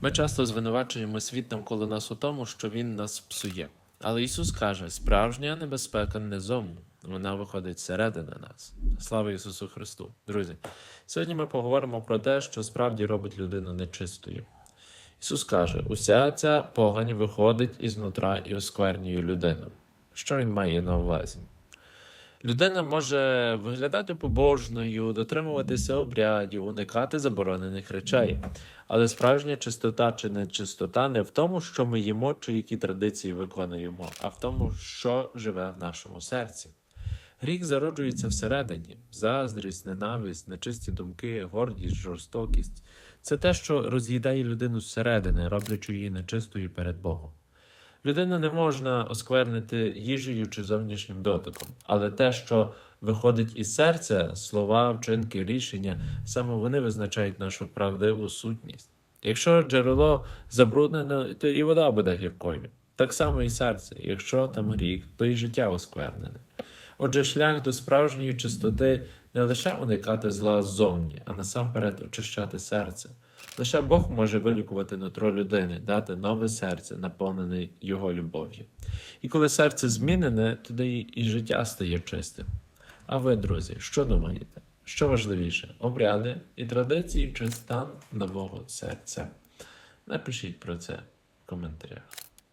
Ми часто звинувачуємо світ навколо нас у тому, що він нас псує. Але Ісус каже, справжня небезпека не зовні, вона виходить зсередини нас. Слава Ісусу Христу! Друзі, сьогодні ми поговоримо про те, що справді робить людину нечистою. Ісус каже, уся ця погань виходить ізнутра і осквернює людину. Що він має на увазі? Людина може виглядати побожною, дотримуватися обрядів, уникати заборонених речей. Але справжня чистота чи нечистота не в тому, що ми їмо чи які традиції виконуємо, а в тому, що живе в нашому серці. Гріх зароджується всередині: заздрість, ненависть, нечисті думки, гордість, жорстокість. Це те, що роз'їдає людину зсередини, роблячи її нечистою перед Богом. Людину не можна осквернити їжею чи зовнішнім дотиком, але те, що виходить із серця, слова, вчинки, рішення, саме вони визначають нашу правдиву сутність. Якщо джерело забруднене, то і вода буде гіркою. Так само і серце. Якщо там гріх, то і життя осквернене. Отже, шлях до справжньої чистоти не лише уникати зла ззовні, а насамперед очищати серце. Лише Бог може вилікувати нутро людини, дати нове серце, наповнене Його любов'ю. І коли серце змінене, тоді і життя стає чистим. А ви, друзі, що думаєте? Що важливіше, обряди і традиції чи стан нового серця? Напишіть про це в коментарях.